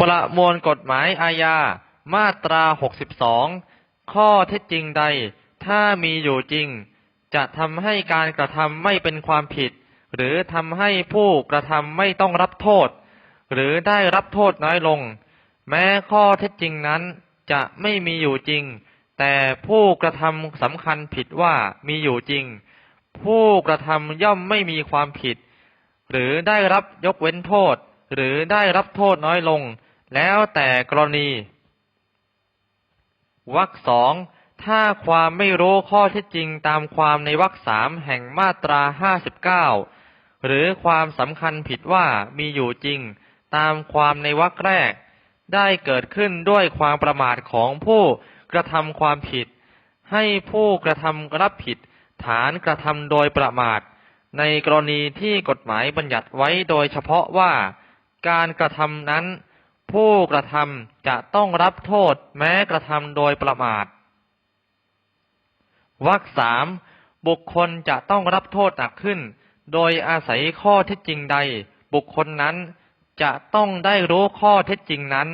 ประมวลกฎหมายอาญา มาตรา 62 ข้อเท็จจริงใด ถ้ามีอยู่จริง จะทำให้การกระทำไม่เป็นความผิด หรือทำให้ผู้กระทำไม่ต้องรับโทษ หรือได้รับโทษน้อยลง แม้ข้อเท็จจริงนั้นจะไม่มีอยู่จริง แต่ผู้กระทำสำคัญผิดว่ามีอยู่จริง ผู้กระทำย่อมไม่มีความผิด หรือได้รับยกเว้นโทษ หรือได้รับโทษน้อยลง แล้วแต่กรณีวรรคสองถ้าความไม่รู้ข้อเท็จจริงตามความในวรรคสามแห่งมาตราห้าสิบเก้าหรือความสำคัญผิดว่ามีอยู่จริง ตามความในวรรคแรก ได้เกิดขึ้นด้วยความประมาทของผู้กระทำความผิด ให้ผู้กระทำรับผิด ฐานกระทำโดยประมาท ในกรณีที่กฎหมายบัญญัติไว้โดยเฉพาะว่า การกระทำนั้น ผู้กระทำจะต้องรับโทษแม้กระทำโดยประมาทวรรคสามบุคคลจะต้องรับโทษหนักขึ้น โดยอาศัยข้อเท็จจริงใด บุคคลนั้นจะต้องได้รู้ข้อเท็จจริงนั้น